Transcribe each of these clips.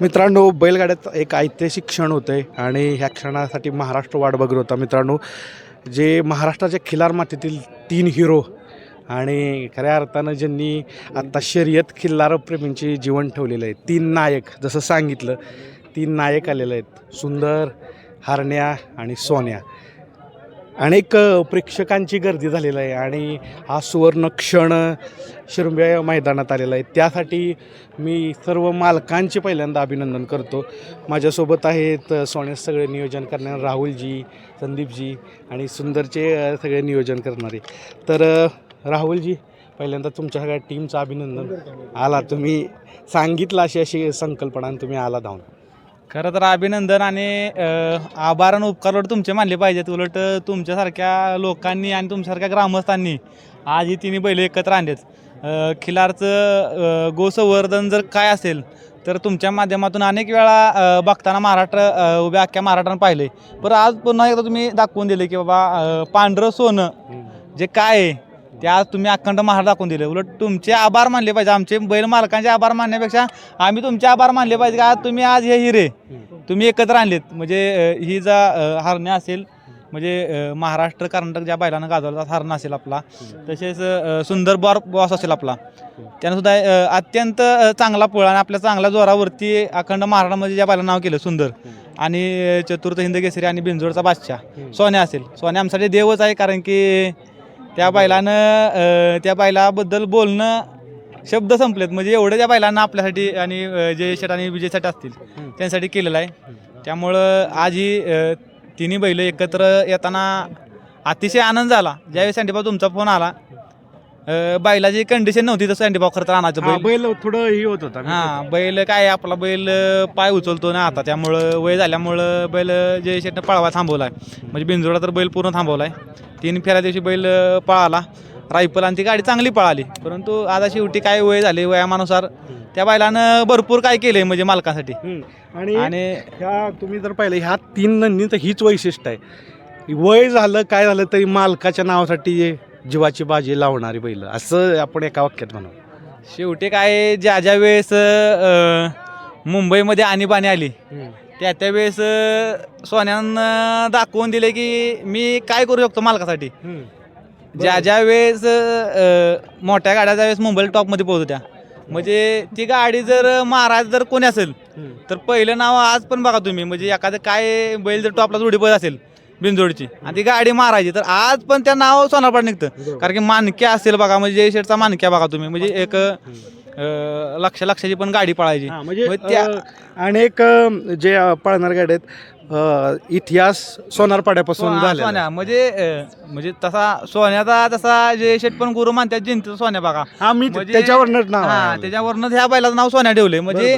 मित्रांनो बैलगाड्यात एक ऐतिहासिक क्षण होतं आहे आणि ह्या क्षणासाठी महाराष्ट्र वाट बघत होता. मित्रांनो जे महाराष्ट्राच्या खिलार मातीतील तीन हिरो आणि खऱ्या अर्थानं ज्यांनी आत्ता शर्यत खिल्लार प्रेमींचे जीवन ठेवलेलं आहे तीन नायक जसं सांगितलं तीन नायक आलेले आहेत. सुंदर हरण्या आणि सोन्या. अनेक प्रेक्षकांची गर्दी झालेली आहे आणि हा सुवर्ण क्षण शिरंब्या मैदानात आलेला आहे. त्यासाठी मी सर्व मालकांचे पहिल्यांदा अभिनंदन करतो. माझ्यासोबत आहेत अ, सोन्यास सगळे नियोजन करणारे राहुलजी संदीपजी आणि सुंदरचे सगळे नियोजन करणारे. तर राहुलजी पहिल्यांदा तुमच्या सगळ्या टीमचं अभिनंदन. आला तुम्ही सांगितलं अशी अशी संकल्पना आणि तुम्ही आला धावून. खरं तर अभिनंदन आणि आभार आणि उपकार उलट तुमचे मानले पाहिजेत. उलट तुमच्यासारख्या लोकांनी आणि तुमच्यासारख्या ग्रामस्थांनी आज ही तिन्ही बैल एकत्र आणलेत. खिलारचं गोसंवर्धन जर काय असेल तर तुमच्या माध्यमातून अनेक वेळा बघताना महाराष्ट्र उभ्या अख्ख्या महाराष्ट्रानं पाहिले पण आज पुन्हा एकदा तुम्ही दाखवून दिले की बाबा पांढरं सोनं जे काय आहे ते आज तुम्ही अखंड महार दाखवून दिले. उलट तुमचे आभार मानले पाहिजे. आमचे बैल मालकांचे आभार मानण्यापेक्षा आम्ही तुमचे आभार मानले पाहिजे का? आज तुम्ही आज हे हिरे तुम्ही एकत्र आणलेत. म्हणजे ही जा हरणे असेल म्हणजे महाराष्ट्र कर्नाटक ज्या बैलांना गाजवला हरणं असेल आपला. तसेच सुंदर बॉर बॉस असेल आपला. त्यानं सुद्धा अत्यंत चांगला पोळा आणि आपल्या चांगल्या जोरावरती अखंड महाराष्ट्रामध्ये ज्या बैलांना नाव केलं सुंदर. आणि चतुर्थ हिंद केसरी आणि बिंजोडचा बादशाह. सोन्या असेल. सोन्या आमच्यासाठी देवच आहे कारण की त्या बैलानं अ, त्या बैलाबद्दल बोलणं शब्द संपलेत. म्हणजे एवढं त्या बैलांना आपल्यासाठी आणि अ, जय शेट आणि विजयसाठी असतील त्यांसाठी केलेलं आहे. त्यामुळं आज ही अ, तिन्ही बैल एकत्र येताना अतिशय आनंद झाला. ज्यावेळी सँडीभाऊ तुमचा फोन आला अ, बैलाची कंडिशन नव्हती तसं खरं तर आणायचं हा, बैल. बैल थोडं ही होत होता. हा बैल काय आपला बैल अ, पाय उचलतो ना आता. त्यामुळं वय झाल्यामुळं बैल जय शेटनं पळवा थांबवलाय. म्हणजे बिंजोडा तर बैल पूर्ण थांबवलाय. तीन फेऱ्या दिवशी बैल अ, पळाला. रायफल आणि ती गाडी चांगली पळाली. परंतु आता शेवटी काय वय झाले वयामानुसार त्या बैलानं भरपूर काय केलंय म्हणजे मालकासाठी. हम्म. आणि आणि ह्या तुम्ही जर पाहिलं ह्या तीन नंदी तर हीच वैशिष्ट्य आहे. वय झालं काय झालं तरी मालकाच्या नावासाठी जीवाची बाजी लावणारी बैल. असं आपण एका वाक्यात म्हणू शेवटी काय ज्या ज्या वेळेस अ, मुंबईमध्ये आणीबाणी आली त्या त्या वेळेस अ, सोन्यानं दाखवून दिले की मी काय करू शकतो मालकासाठी? ज्या ज्या वेळेस अ, मोठ्या गाड्या ज्या वेळेस मुंबईला टॉपमध्ये पोहोच होत्या म्हणजे ती गाडी जर महाराज जर कोणी असेल तर पहिलं नाव आज पण बघा तुम्ही म्हणजे एखादं काय बैल जर टॉपला जोडी बैल असेल बिनजोडची. आणि ती गाडी मारायची. तर आज पण त्या नाव सोनारपाट निघतं. कारण की मानक्या असेल बघा म्हणजे जय शेठचा मानक्या बघा तुम्ही म्हणजे एक अ, लक्ष लक्षाची पण गाडी पळायची. हा, म्हणजे मग त्या- अ, अनेक अ, जे अ, पळणारे गाड्या आहेत इतिहास सोनारपाड्यापासून हा, आहे. सोन्या. म्हणजे अ, म्हणजे तसा सोन्याचा तसा जे शेठ पण गुरु मानतात जिंतीचा सोन्या बघा. हा मी म्हणजे- त्याच्यावरच नाव हा आहे. त्याच्यावरनं ह्या बैलाचं नाव सोन्या ठेवले म्हणजे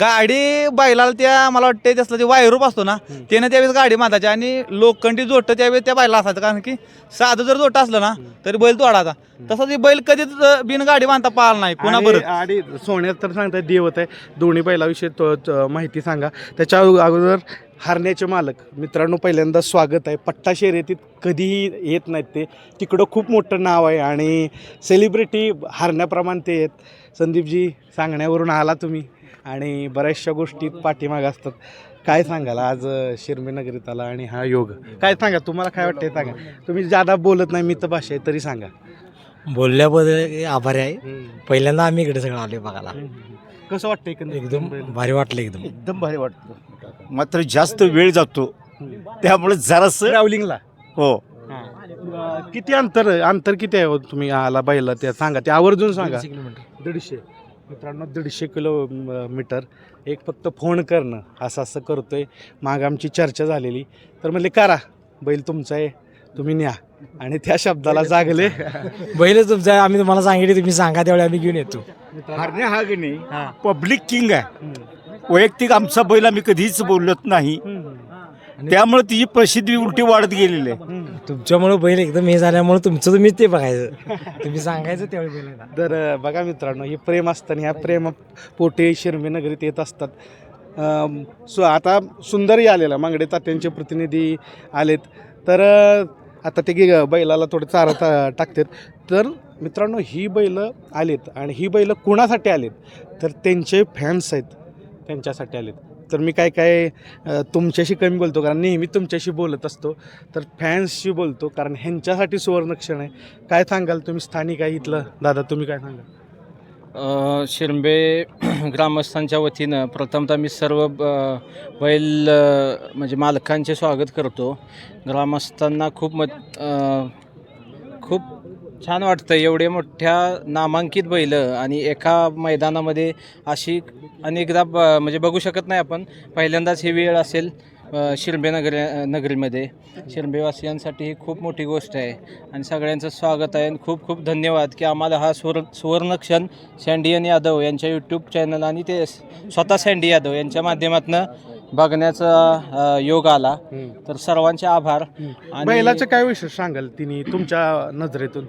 गाडी बैलाला त्या मला वाटतं त्यातलं जे वायरूप असतो ना त्यानं त्यावेळेस गाडी बांधायची आणि लोखंडी जोट त्यावेळेस त्या बैला असायचं. कारण की साधं जर जोट असलं ना तरी बैल तोडायचा. तसं ते बैल कधीच अ, बिन गाडी बांधता पाळला नाही पुन्हा आणि- परत आणि सोन्यात तर सांगता देवत आहे. दोन्ही बैलाविषयी तो- तो माहिती सांगा. त्याच्या अगोदर हारण्याचे मालक. मित्रांनो पहिल्यांदा स्वागत आहे. पट्टा शर्यतीत कधीही येत नाहीत ते. तिकडं खूप मोठं नाव आहे आणि सेलिब्रिटी हारण्याप्रमाणे ते आहेत. संदीपजी सांगण्यावरून आला तुम्ही आणि बऱ्याचशा गोष्टी पाठीमाग असतात. काय सांगाल? आज नगरीत आला आणि हा योग. काय सांगा? तुम्हाला काय वाटतंय? सांगा. तुम्ही जादा बोलत नाही मित्र भाषा आहे तरी सांगा. बोलल्याबद्दल आभारी आहे. पहिल्यांदा आम्ही इकडे सगळं आलोय बघायला. कसं वाटतं? एकदम भारी वाटलं एकदम. एकदम भारी वाटतं मात्र जास्त वेळ जातो. त्यामुळे जरासं ट्रॅव्हलिंगला हो. किती अंतर अंतर किती आहे हो तुम्ही आला बैला ते सांगा ते आवर्जून सांगा. दीडशे. मित्रांनो दीडशे किलो म- मीटर. एक फक्त फोन करणं असं असं करतोय. माग आमची चर्चा झालेली. तर म्हणले करा बैल तुमचा आहे तुम्ही न्या. आणि त्या शब्दाला जागले. बैलच तुमचा आहे, आम्ही तुम्हाला सांगितले तुम्ही सांगा त्यावेळी आम्ही घेऊन येतो. हरणे हा की नाही? पब्लिक किंग आहे. वैयक्तिक आमचा बैल आम्ही कधीच बोलत नाही. त्यामुळे तिची प्रसिद्धी उलटी वाढत गेलेली आहे. तुमच्यामुळे बैल एकदम हे झाल्यामुळे तुमचं तुम्हीच ते बघायचं. तुम्ही सांगायचं त्यावेळी बैलाला तर अ, बघा मित्रांनो हे प्रेम असतं आणि ह्या प्रेम पोटे शिरमे नगरीत येत असतात. अम, सो आता सुंदरही आलेला मांगडे तात्यांचे प्रतिनिधी आलेत. तर अ, आता ते गे- बैलाला थोडं चारा टा टाकतात. तर मित्रांनो ही बैलं आलेत आणि ही बैलं कुणासाठी आलेत? तर त्यांचे फॅन्स आहेत. त्यांच्यासाठी आलेत. तर मी काय काय तुमच्याशी कमी बोलतो कारण नेहमी तुमच्याशी बोलत असतो. तर फॅन्सशी बोलतो कारण ह्यांच्यासाठी सुवर्णक्षण आहे. काय सांगाल तुम्ही? स्थानिक आहे इथलं. दादा तुम्ही काय सांगाल? शिरंबे ग्रामस्थांच्या वतीनं प्रथमतः मी सर्व बैल म्हणजे मालकांचे स्वागत करतो. ग्रामस्थांना खूप मत खूप छान वाटतं. एवढे मोठ्या नामांकित बैल आणि एका मैदानामध्ये अशी अनेकदा ब म्हणजे बघू शकत नाही आपण. पहिल्यांदाच ही वेळ असेल शिरंबे नगर नगरीमध्ये. शिरंबेवासियांसाठी ही खूप मोठी गोष्ट आहे. आणि सगळ्यांचं स्वागत आहे. आणि खूप खूप धन्यवाद की आम्हाला हा सुवर्ण सुवर्णक्षण सँडियन यादव यांच्या यूट्यूब चॅनल आणि ते स्वतः सँडी यादव यांच्या माध्यमातून बघण्याचा योग आला. तर सर्वांचे आभार. आणि बैलाचं काय विशेष सांगाल तिने तुमच्या नजरेतून?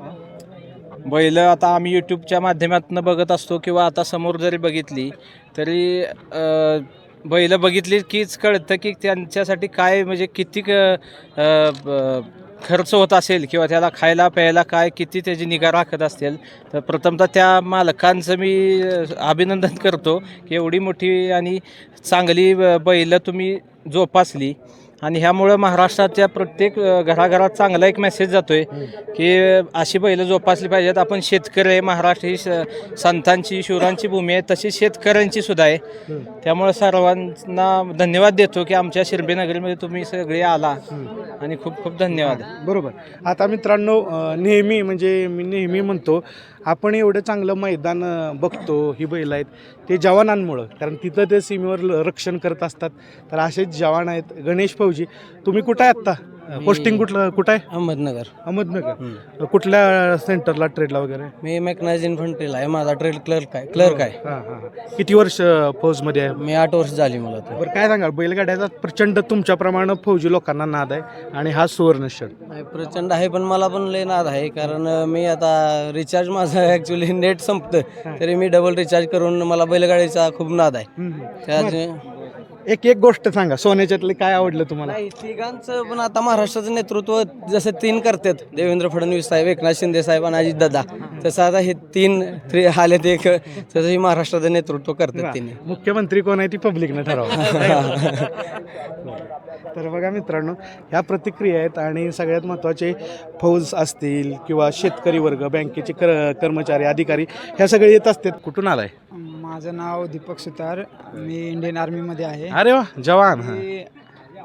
बैल आता आम्ही यूट्यूबच्या माध्यमातून बघत असतो किंवा आता समोर जरी बघितली तरी बैल बघितली कीच कळतं की त्यांच्यासाठी काय म्हणजे किती खर्च होत असेल किंवा त्याला खायला प्यायला काय किती त्याची निगा राखत असेल तर प्रथमतः त्या मालकांचं मी अभिनंदन करतो की एवढी मोठी आणि चांगली ब- तुम्ही जोपासली. आणि ह्यामुळं महाराष्ट्राच्या प्रत्येक घराघरात चांगला एक मेसेज जातोय की अशी बैलं जोपासली पाहिजेत. आपण शेतकरी आहे महाराष्ट्र ही संतांची शिवरांची भूमी आहे तशी शेतकऱ्यांची सुद्धा आहे. त्यामुळं सर्वांना धन्यवाद देतो की आमच्या शिरबेनगरीमध्ये तुम्ही सगळे आला. आणि खूप खूप धन्यवाद. बरोबर. आता मित्रांनो नेहमी म्हणजे मी नेहमी म्हणतो आपण एवढं चांगलं मैदान बघतो ही बैल आहेत ते जवानांमुळं. कारण तिथं ते सीमेवर रक्षण करत असतात. तर असेच जवान आहेत गणेश फौजी तुम्ही कुठं आहे आत्ता? पोस्टिंग कुठलं कुठं आहे? अहमदनगर. अहमदनगर. कुठल्या सेंटरला ट्रेडला वगैरे? मी मेकनाइज इन्फंट्रीला आहे. माझा ट्रेड क्लर्क आहे. क्लर्क आहे. हां हां हां. किती वर्ष फौजमध्ये आहे? मी आठ वर्ष झाली मला तर. बरं काय सांगाल? बैलगाड्याचा प्रचंड तुमच्याप्रमाणे फौजी लोकांना नाद आहे आणि हा सुवर्ण क्षण. नाही, प्रचंड आहे पण मला पण लय नाद आहे. कारण अं, मी आता रिचार्ज माझं ॲक्च्युली नेट संपतं तरी मी डबल रिचार्ज करून मला बैलगाडीचा खूप नाद आहे. त्यात एक एक गोष्ट सांगा सोन्याच्यातले काय आवडलं तुम्हाला? नाही तिघांचं पण आता महाराष्ट्राचं नेतृत्व जसं तीन करतात देवेंद्र फडणवीस साहेब एकनाथ शिंदे साहेब आणि अजित दादा. तसं आता हे तीन थ्री आलेत एक तसं हे महाराष्ट्राचं नेतृत्व करतात तिने मुख्यमंत्री कोण आहे ती पब्लिकनं ठरवा. तर बघा मित्रांनो ह्या प्रतिक्रिया आहेत आणि सगळ्यात महत्त्वाचे फौज असतील किंवा शेतकरी वर्ग बँकेचे कर कर्मचारी अधिकारी ह्या सगळे येत असतात. कुठून आलाय? माझं नाव दीपक सुतार. मी इंडियन आर्मीमध्ये आहे. अरे वा जवान हा. मी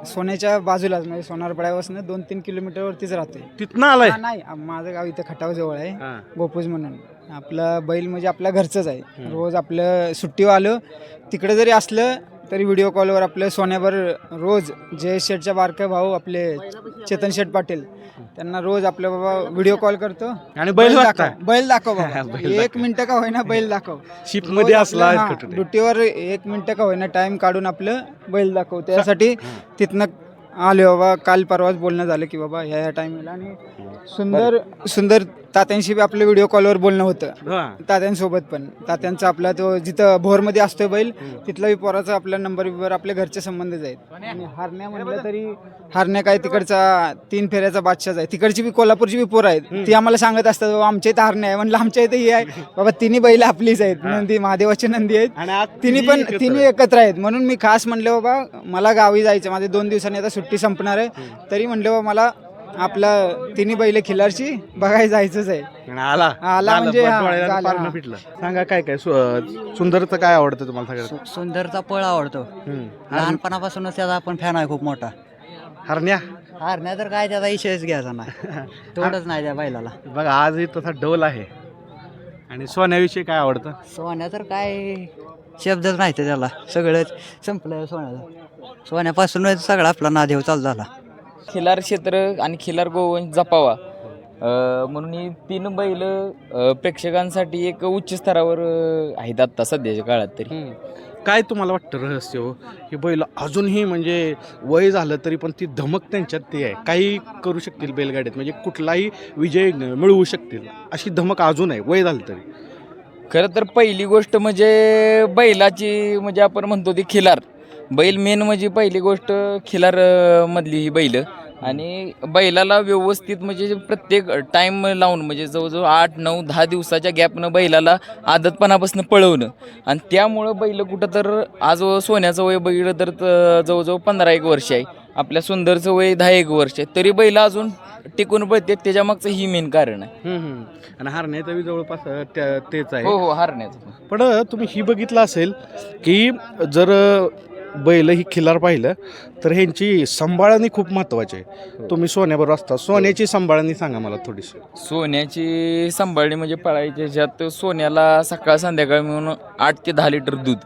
सोन्याच्या बाजूलाच म्हणजे सोनारपाड्यापासून दोन तीन किलोमीटरवरतीच राहते तिथनं आलाय? हा, नाही आ- माझं गाव इथं खटाव जवळ आहे. हा. गोपूज म्हणून. आपलं बैल म्हणजे आपल्या घरचंच आहे. रोज आपलं सुट्टीवर आलं तिकडे जरी असलं तरी व्हिडिओ कॉलवर आपलं सोन्यावर रोज जय शेठच्या बारका भाऊ आपले चेतन शेठ पाटील त्यांना रोज आपल्या बाबा व्हिडिओ कॉल करतो. आणि बैल दाखव? बैल दाखव बाबा. एक मिनिटं का होईना बैल दाखव. Ship मध्ये रोज असला. ड्युटीवर एक मिनिटं का होईना टाइम काढून आपलं बैल दाखव. त्यासाठी तिथनं आले बाबा. काल परवाच बोलणं झालं की बाबा ह्या ह्या टाइमला आणि सुंदर सुंदर तात्यांशी बी आपलं व्हिडिओ कॉलवर बोलणं होतं. हा. तात्यांसोबत पण. तात्यांचा आपला तो जिथं भोरमध्ये असतोय बैल तिथला बी पोराचा आपला नंबर बिंबर आपले घरचे संबंधच आहेत. आणि हारण्या म्हणलं तरी हारण्या काय तिकडचा तीन फेऱ्याचा बादशाच आहे. तिकडची बी कोल्हापूरची बी पोरं आहेत. ती आम्हाला सांगत असतात बाबा आमच्या इथं हारण्या आहे. म्हणलं आमच्या इथं ही आहे. बाबा तिन्ही बैल आपलीच आहेत. नंदी महादेवाची नंदी आहेत. आणि आज तिन्ही पण तिन्ही एकत्र आहेत. म्हणून मी खास म्हणले बाबा मला गावी जायचं माझे दोन दिवसांनी आता सुट्टी संपणार आहे. तरी म्हणले बाबा मला आपला तिन्ही बैल खिलारची बघायला जायचंच आहे. आणि आला. आला म्हणजे बरं, डोळ्याला झालं, पारणं हा. फिटलं सांगा काय काय सु- अं, सुंदरचं काय आवडतं तुम्हाला सगळ्यात? सुंदरचा पळ आवडतो. हम्म. लहानपणापासूनच त्याचा आपण फॅन आहे खूप मोठा. हरण्या? हारण्या तर काय त्याचा इशयच घ्यायचा नाही. तेवढंच नाही त्या बैलाला. बघा आजही तसा डोल आहे. आणि सोन्याविषयी काय आवडतं? सोन्या तर काय शब्दच नाही ते त्याला. सगळंच संपलं सोन्याचं. सोन्यापासूनच सगळा आपला नादेव चालू झाला. खिलार क्षेत्र आणि खिलार गोवंश जपावा. म्हणून ही तीन बैल प्रेक्षकांसाठी एक उच्च स्तरावर आहेत आत्ता सध्याच्या काळात तरी. काय तुम्हाला वाटतं रहस्य हो? ही बैल अजूनही म्हणजे वय झालं तरी पण ती धमक त्यांच्यात ती आहे. काही करू शकतील बैलगाडीत म्हणजे कुठलाही विजय मिळवू शकतील. अशी धमक अजून आहे वय झालं तरी. खरं तर पहिली गोष्ट म्हणजे बैलाची म्हणजे आपण म्हणतो ती खिलार. बैल मेन म्हणजे पहिली गोष्ट खिलार मधली ही बैल. आणि बैलाला व्यवस्थित म्हणजे प्रत्येक टाईम लावून म्हणजे जवळजवळ आठ नऊ दहा दिवसाच्या गॅपनं बैलाला आदतपणापासून पळवणं. आणि त्यामुळं बैल कुठं तर आज सोन्याचं वय बघितलं तर जवळजवळ पंधरा एक वर्ष आहे. आपल्या सुंदरचं वय दहा एक वर्ष आहे. तरी बैल अजून टिकून पळते त्याच्या मागचं ही मेन कारण आहे. आणि हारण्याचा बी जवळपास तेच आहे. हो हो हारण्याचं. पण तुम्ही ही बघितलं असेल की जर बैल ही खिलार पाहिलं तर ह्यांची सांभाळणी खूप महत्त्वाची आहे. तुम्ही सोन्याबरोबर असता सोन्याची सांभाळणी सांगा मला थोडीशी. सोन्याची सांभाळणी म्हणजे पळायची ह्याच्यात सोन्याला सकाळ संध्याकाळ मिळून आठ ते दहा लिटर दूध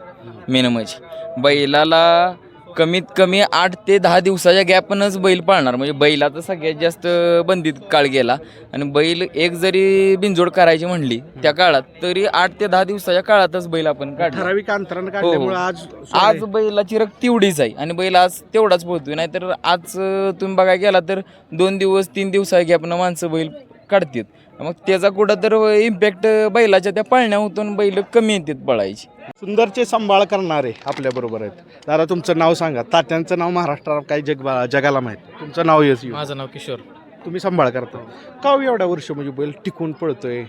मेन म्हणजे. बैलाला कमीत कमी आठ ते दहा दिवसाच्या गॅपनंच बैल पाळणार. म्हणजे बैलाचा सगळ्यात जास्त बंदीत काळ गेला. आणि बैल एक जरी बिनजोड करायची म्हणली त्या काळात तरी आठ ते दहा दिवसाच्या काळातच बैल आपण काढणार. ठराविक अंतरानं काढल्यामुळे आज आज बैलाची रग तेवढीच आहे आणि बैल आज तेवढाच पोहतोय नाहीतर आज अं, तुम्ही बघायला गेला तर दोन दिवस तीन दिवसा गॅपनं माणसं बैल काढतात. मग त्याचा कुठं तर इम्पॅक्ट बैलाच्या त्या पळण्यातून बैल कमी येतात पळायची. सुंदरचे सांभाळ करणारे आपल्या बरोबर आहेत. दादा तुमचं नाव सांगा. तात्यांचं नाव महाराष्ट्रात काही जग जगाला माहीत तुमचं नाव येस माझं नाव किशोर. तुम्ही सांभाळ करता. का हो एवढ्या वर्ष म्हणजे बैल टिकून पळतोय?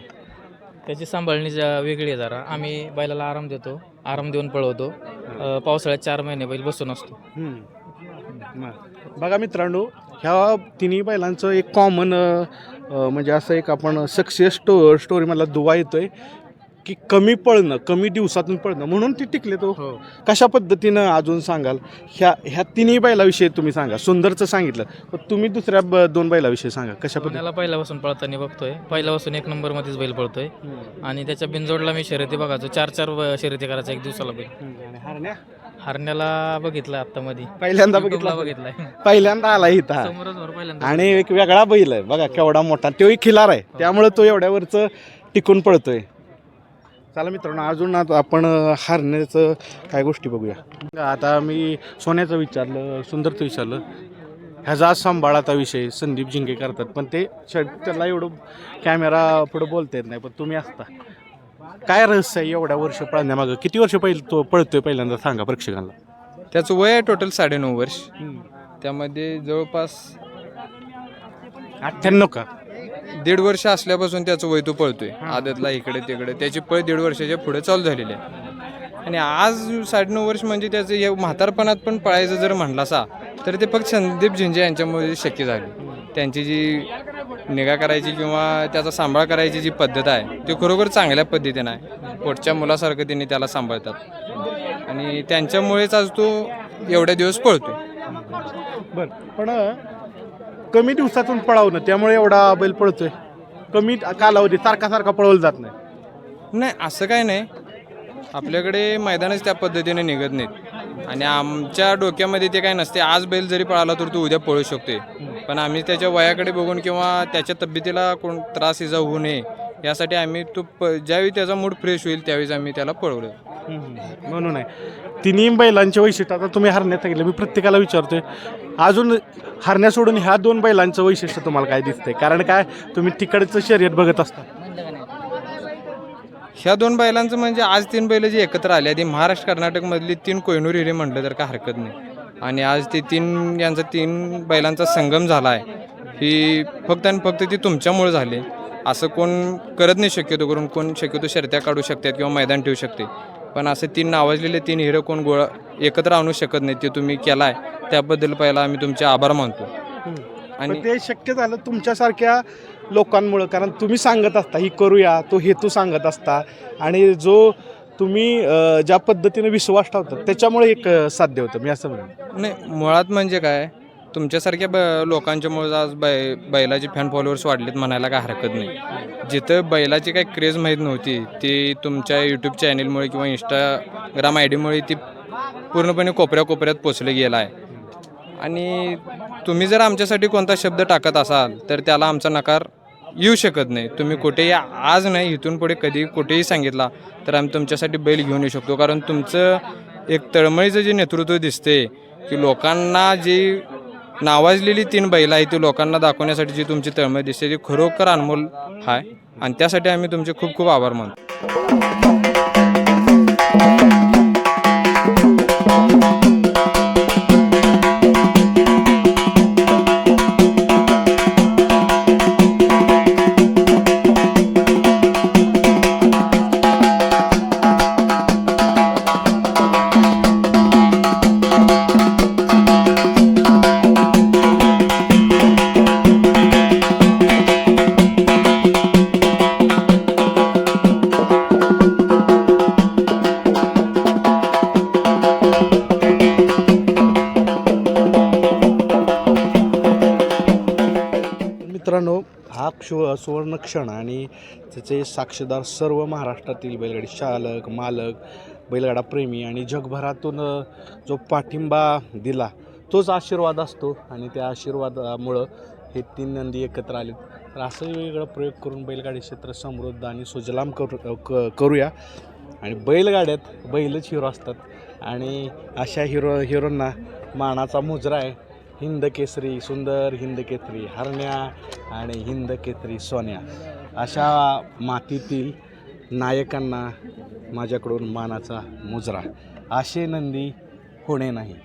त्याची सांभाळणी जा- वेगळी आहे जरा. आम्ही बैलाला आराम देतो. आराम देऊन पळवतो. पावसाळ्यात चार महिने बैल बसून असतो. बघा मित्रांनो ह्या तिन्ही बैलांचं एक कॉमन म्हणजे असं एक आपण सक्सेस स्टो स्टोरी मला दुवा येतोय की कमी पळणं कमी दिवसातून पळणं म्हणून ती टिकले तो. हो. कशा पद्धतीनं अजून सांगाल? ह्या ह्या तिन्ही बैलाविषयी तुम्ही सांगा. सुंदरचं सांगितलं. पण तुम्ही दुसऱ्या ब- दोन बैलाविषयी सांगा. कशा पुण्याला पहिल्यापासून पळताना बघतोय. पहिल्यापासून एक नंबरमध्येच बैल पळतोय. आणि त्याच्या बिनजोडला मी शर्यती बघायचो. चार चार शर्यती करायचा एक दिवसाला बैल. हरण्या? हरण्याला बघितलं आता मध्ये पहिल्यांदा बघितला? बघितलाय. पहिल्यांदा आला इथं हा. समोरच भर पहिल्यांदा. आणि एक वेगळा बैल आहे. बघा केवढा मोठा. तोही खिलार आहे. त्यामुळे तो एवढ्यावरचं टिकून पळतोय. चला मित्रांनो अजून आता आपण हारण्याचं काय गोष्टी बघूया. आता मी सोन्याचं विचारलं सुंदरचं विचारलं. ह्याचा सांभाळाचा विषय संदीप जिंके करतात. पण ते त्याला एवढं कॅमेरा पुढं बोलता येत नाही पण तुम्ही असता. काय रहस्य आहे एवढ्या वर्ष पळण्यामागं? किती वर्ष पहिलं तो पळतोय पहिल्यांदा सांगा प्रेक्षकांना. त्याचं वय आहे टोटल साडेनऊ वर्ष. त्यामध्ये जवळपास अठ्ठ्याण्णव का? दीड वर्ष असल्यापासून त्याचं वय तो पळतोय. आदतला इकडे तिकडे. त्याची पळ दीड वर्षाच्या पुढे चालू झालेली आहे. आणि आज साडेनऊ वर्ष म्हणजे त्याचं या म्हातारपणात पण पळायचं जर म्हणलं असा तर ते फक्त संदीप झिंजे यांच्यामुळे शक्य झाले. त्यांची जी निगा करायची किंवा त्याचा सांभाळ करायची जी पद्धत आहे ती खरोखर चांगल्या पद्धतीनं आहे. पोटच्या मुलासारखं त्यांनी त्याला सांभाळतात. आणि त्यांच्यामुळेच आज तो एवढ्या दिवस पळतोय. बर पण कमी दिवसातून पळावणं त्यामुळे एवढा बैल पळतोय. कमी कालावधी सारखा सारखा पळवलं जात नाही. नाही असं काय नाही. आपल्याकडे मैदानच त्या पद्धतीने निघत नाहीत. आणि आमच्या डोक्यामध्ये ते काय नसते. आज बैल जरी पळाला तर तो उद्या पळू शकते पण आम्ही त्याच्या वयाकडे बघून किंवा त्याच्या तब्येतीला कोण त्रास इजा होऊ नये यासाठी आम्ही तो प ज्यावेळी त्याचा मूड फ्रेश होईल त्यावेळेस आम्ही त्याला पळवलं. म्हणून आहे. तिन्ही बैलांचे वैशिष्ट्य आता तुम्ही हरण्यात सांगितलं मी प्रत्येकाला विचारतोय. अजून हरण्या सोडून ह्या दोन बैलांचं वैशिष्ट्य तुम्हाला काय दिसतंय? कारण काय तुम्ही तिकडचं शर्यत बघत असता. ह्या दोन बैलांचं म्हणजे आज तीन बैल जी एकत्र आली ती महाराष्ट्र कर्नाटकमधली तीन कोयनूर हिरे म्हटलं तर काय हरकत नाही. आणि आज ते तीन यांचा तीन बैलांचा संगम झाला आहे. ही फक्त आणि फक्त ती तुमच्यामुळे झाली. असं कोण करत नाही शक्यतो करून कोण शक्यतो शर्त्या काढू शकतात किंवा मैदान ठेवू शकते. पण असे तीन नावाजलेले तीन हिरं कोण गोळा एकत्र आणू शकत नाही ते तुम्ही केलाय त्याबद्दल पहिला आम्ही तुमचे आभार मानतो. आणि ते शक्य झालं तुमच्यासारख्या लोकांमुळं कारण तुम्ही सांगत असता ही करूया तो हेतू सांगत असता. आणि जो तुम्ही ज्या पद्धतीने विश्वास ठेवतात त्याच्यामुळे एक साध्य होतं. मी असं म्हणेन. नाही मुळात म्हणजे काय? तुमच्यासारख्या ब लोकांच्यामुळे आज बै बैलाचे फॅन फॉलोअर्स वाढलेत म्हणायला काय हरकत नाही. जिथं बैलाची काही क्रेज माहीत नव्हती ती तुमच्या यूट्यूब चॅनेलमुळे किंवा इंस्टाग्राम आय डीमुळे ती पूर्णपणे कोपऱ्या कोपऱ्यात पोचले गेला आहे. आणि तुम्ही जर आमच्यासाठी कोणता शब्द टाकत असाल तर त्याला आमचा नकार येऊ शकत नाही. तुम्ही कुठेही आज नाही इथून पुढे कधी कुठेही सांगितला तर आम्ही तुमच्यासाठी बैल घेऊन येऊ शकतो. कारण तुमचं एक तळमळीचं जे नेतृत्व दिसते की लोकांना जी नावाजलेली तीन बैल आहे ती लोकांना दाखवण्यासाठी जी तुमची तळमळ दिसते ती खरोखर अनमोल आहे आणि त्यासाठी आम्ही तुमचे खूप खूप आभार मानतो. सुवर्ण क्षण आणि त्याचे साक्षीदार सर्व महाराष्ट्रातील बैलगाडी चालक मालक बैलगाडा प्रेमी आणि जगभरातून जो पाठिंबा दिला तोच आशीर्वाद असतो आणि त्या आशीर्वादामुळं हे तीन नंदी एकत्र आले तर असं वेगवेगळं प्रयोग करून बैलगाडी क्षेत्र समृद्ध आणि सुजलाम करू क करूया. आणि बैलगाड्यात बैलच हिरो असतात. आणि अशा हिरो हिरोंना मानाचा मुजरा आहे. हिंद केसरी सुंदर हिंद केसरी हरण्या आणि हिंद केसरी सोन्या. अशा मातीतील नायकांना माझ्याकडून मानाचा मुजरा. असे नंदी होणे नाही.